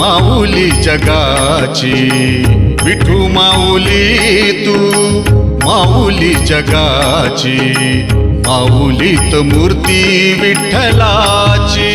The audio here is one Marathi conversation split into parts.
माऊली जगाची. विठू माऊली तू माऊली जगाची. माऊलीत मूर्ती विठ्ठलाची.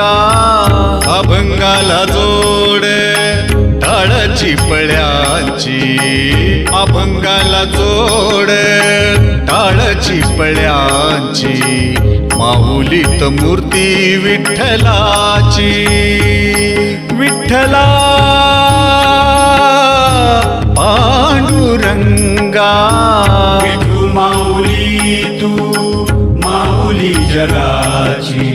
अभंगा अभंगाला जोड टाळची पळ्यांची. अभंगाला जोड टाळची पळ्यांची. माऊलीत मूर्ती विठ्ठलाची. विठ्ठला पांडुरंगा. विठू माऊली तू माऊली जगाची.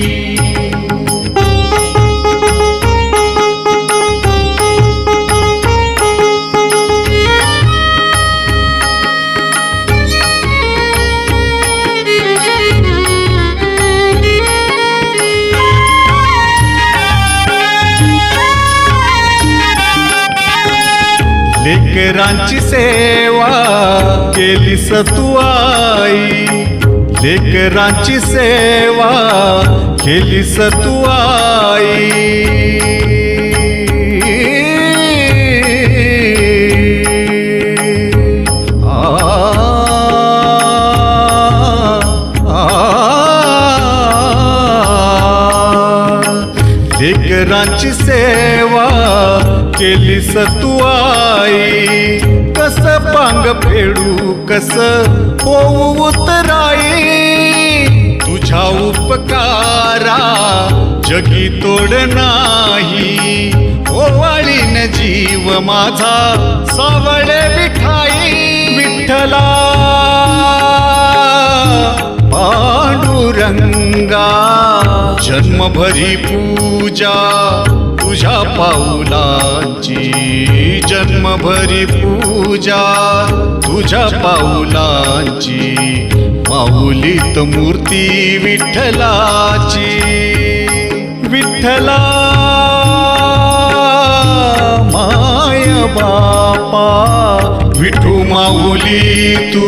लेकरांची सेवा केलीस तू आई. लेकरांची सेवा केलीस तू आई. लेकरांची सेवा केली सतुआ पांग फेडू कस? होऊ उतराई तुझ्या उपकारा जगी तोड नाही. हो ओवाळीन जीव माझा सावळे विक जन्मभरी पूजा तुझ्या पाऊलांची जन्मभरी पूजा तुझ्या पाऊलांची माऊलीत मूर्ती विठ्ठलाची. विठ्ठला माय बापा विठू माऊली तू